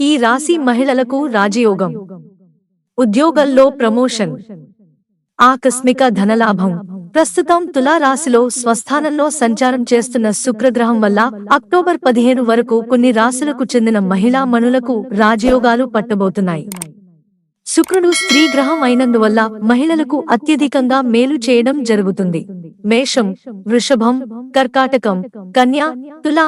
ఈ రాశి మహిళలకు రాజయోగం. ఉద్యోగంలో ప్రమోషన్. ఆకస్మిక ధనలాభం. ప్రస్తుతం తులారాశిలో స్వస్థానంలో సంచారం చేస్తున్న శుక్రగ్రహం వల్ల అక్టోబర్ పదిహేను వరకు కొన్ని రాశులకు చెందిన మహిళా మనులకు రాజయోగాలు పట్టబోతున్నాయి. శుక్రుడు స్త్రీ గ్రహం అయినందువల్ల మహిళలకు అత్యధికంగా మేలు చేయడం జరుగుతుంది. మేషం వృషభం కర్కాటకం కన్య తుల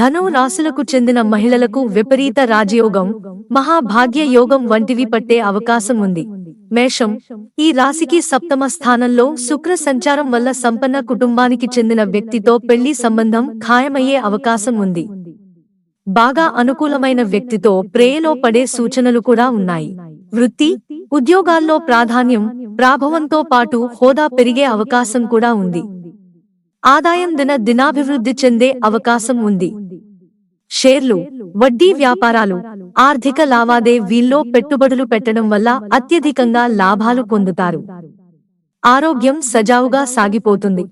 ధను రాశులకు చెందిన మహిళలకు విపరీత రాజయోగం మహాభాగ్య యోగం వంటివి పట్టే అవకాశం ఉంది. మేషం ఈ రాశికి సప్తమ స్థానంలో శుక్ర సంచారం వల్ల సంపన్న కుటుంబానికి చెందిన వ్యక్తితో పెళ్ళి సంబంధం ఖాయమయ్యే అవకాశం ఉంది. బాగా అనుకూలమైన వ్యక్తితో ప్రేయలో పడే సూచనలు కూడా ఉన్నాయి. వృత్తి ఉద్యోగాల్లో ప్రాధాన్యం ప్రాభవంతో పాటు హోదా పెరిగే అవకాశం కూడా ఉంది. ఆదాయం దిన దినాభివృద్ధి చెందే అవకాశం ఉంది. షేర్లు వడ్డీ వ్యాపారాలు ఆర్థిక లావాదేవీల్లో పెట్టుబడులు పెట్టడం వల్ల అత్యధికంగా లాభాలు పొందుతారు. ఆరోగ్యం సజావుగా సాగిపోతుంది.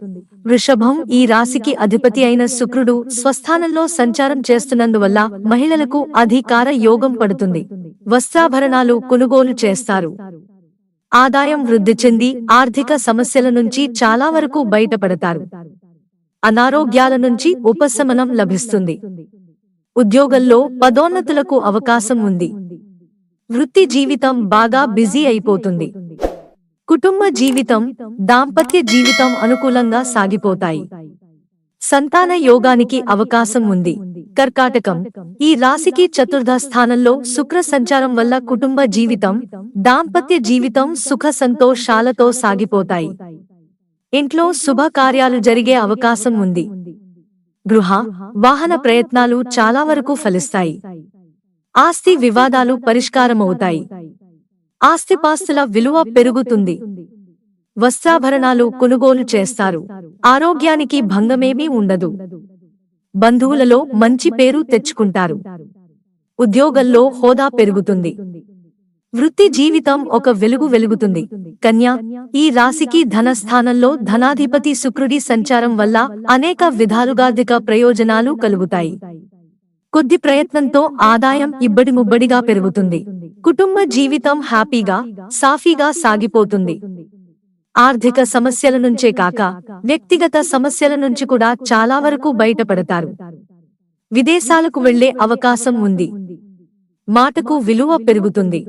వృషభం ఈ రాశికి అధిపతి అయిన శుక్రుడు స్వస్థానంలో సంచారం చేస్తున్నందువల్ల మహిళలకు అధికార యోగం పడుతుంది. వస్త్రాభరణాలు కొనుగోలు చేస్తారు. ఆదాయం వృద్ధి చెంది ఆర్థిక సమస్యల నుంచి చాలా వరకు బయటపడతారు. అనారోగ్యాల నుంచి ఉపశమనం లభిస్తుంది. ఉద్యోగంలో పదోన్నతులకు అవకాశం ఉంది. వృత్తి జీవితం బాగా బిజీ అయిపోతుంది. కుటుంబ జీవితం దాంపత్య జీవితం అనుకూలంగా సాగిపోతాయి. సంతాన యోగానికి అవకాశం ఉంది. కర్కాటకం ఈ రాశికి చతుర్థ స్థానంలో శుక్ర సంచారం వల్ల కుటుంబ జీవితం దాంపత్య జీవితం సుఖ సంతోషాలతో సాగిపోతాయి. ఇంట్లో శుభ కార్యాలు జరిగే అవకాశం ఉంది. గృహ వాహన ప్రయత్నాలు చాలా వరకు ఫలిస్తాయి. ఆస్తి వివాదాలు పరిష్కారమవుతాయి. ఆస్తిపాస్తుల విలువ పెరుగుతుంది. వస్త్రాభరణాలు కొనుగోలు చేస్తారు. ఆరోగ్యానికి భంగమేమీ ఉండదు. బంధువులలో మంచి పేరు తెచ్చుకుంటారు. ఉద్యోగంలో హోదా పెరుగుతుంది. వృత్తి జీవితం ఒక వెలుగు వెలుగుతుంది. కన్యా ఈ రాశికి ధనస్థానంలో ధనాధిపతి శుక్రుడి సంచారం వల్ల అనేక విధాలుగాధిక ప్రయోజనాలు కలుగుతాయి. కొద్ది ప్రయత్నంతో ఆదాయం ఇబ్బడి ముబ్బడిగా పెరుగుతుంది. కుటుంబ జీవితం హ్యాపీగా సాఫీగా సాగిపోతుంది. ఆర్థిక సమస్యల నుంచే కాక వ్యక్తిగత సమస్యల నుంచి కూడా చాలా వరకు బయటపడతారు. విదేశాలకు వెళ్ళే అవకాశం ఉంది. మాటకు విలువ పెరుగుతుంది.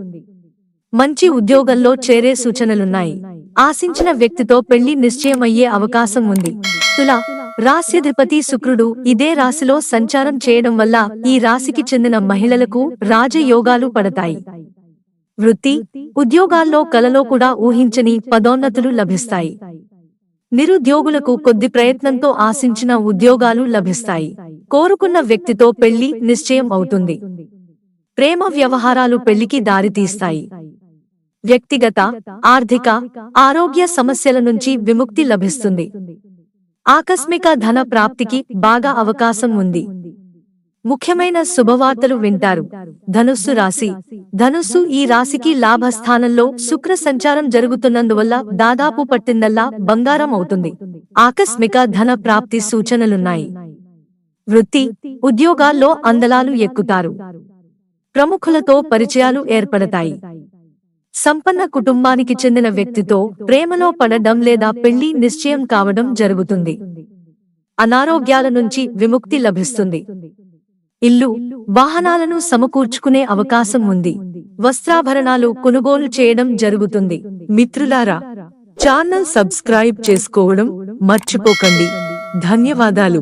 మంచి ఉద్యోగంలో చేరే సూచనలున్నాయి. ఆశించిన వ్యక్తితో పెళ్ళి నిశ్చయమయ్యే అవకాశం ఉంది. తులా రాశ్యధిపతి శుక్రుడు ఇదే రాశిలో సంచారం చేయడం వల్ల ఈ రాశికి చెందిన మహిళలకు రాజయోగాలు పడతాయి. వృత్తి ఉద్యోగాల్లో కలలో కూడా ఊహించని పదోన్నతులు లభిస్తాయి. నిరుద్యోగులకు కొద్ది ప్రయత్నంతో ఆశించిన ఉద్యోగాలు లభిస్తాయి. కోరుకున్న వ్యక్తితో పెళ్ళి నిశ్చయం అవుతుంది. ప్రేమ వ్యవహారాలు పెళ్ళికి దారితీస్తాయి వ్యక్తిగత ఆర్థిక ఆరోగ్య సమస్యల నుంచి విముక్తి లభిస్తుంది. ఆకస్మిక ధన ప్రాప్తికి బాగా అవకాశం ఉంది. ముఖ్యమైన శుభవార్తలు వింటారు. ధనుస్సు రాశి. ధనుస్సు ఈ రాశికి లాభస్థానంలో శుక్ర సంచారం జరుగుతున్నందువల్ల దాదాపు పట్టిందల్లా బంగారం అవుతుంది. ఆకస్మిక ధన ప్రాప్తి సూచనలున్నాయి. వృత్తి. ఉద్యోగాల్లో అందలాలు ఎక్కుతారు. ప్రముఖులతో పరిచయాలు ఏర్పడతాయి. సంపన్న కుటుంబానికి చెందిన వ్యక్తితో ప్రేమలో పడడం లేదా పెళ్ళి నిశ్చయం కావడం జరుగుతుంది. అనారోగ్యాల నుంచి విముక్తి లభిస్తుంది. ఇల్లు వాహనాలను సమకూర్చుకునే అవకాశం ఉంది. వస్త్రాభరణాలు కొనుగోలు చేయడం జరుగుతుంది. మిత్రులారా ఛానల్ సబ్స్క్రైబ్ చేసుకోవడం మర్చిపోకండి. ధన్యవాదాలు.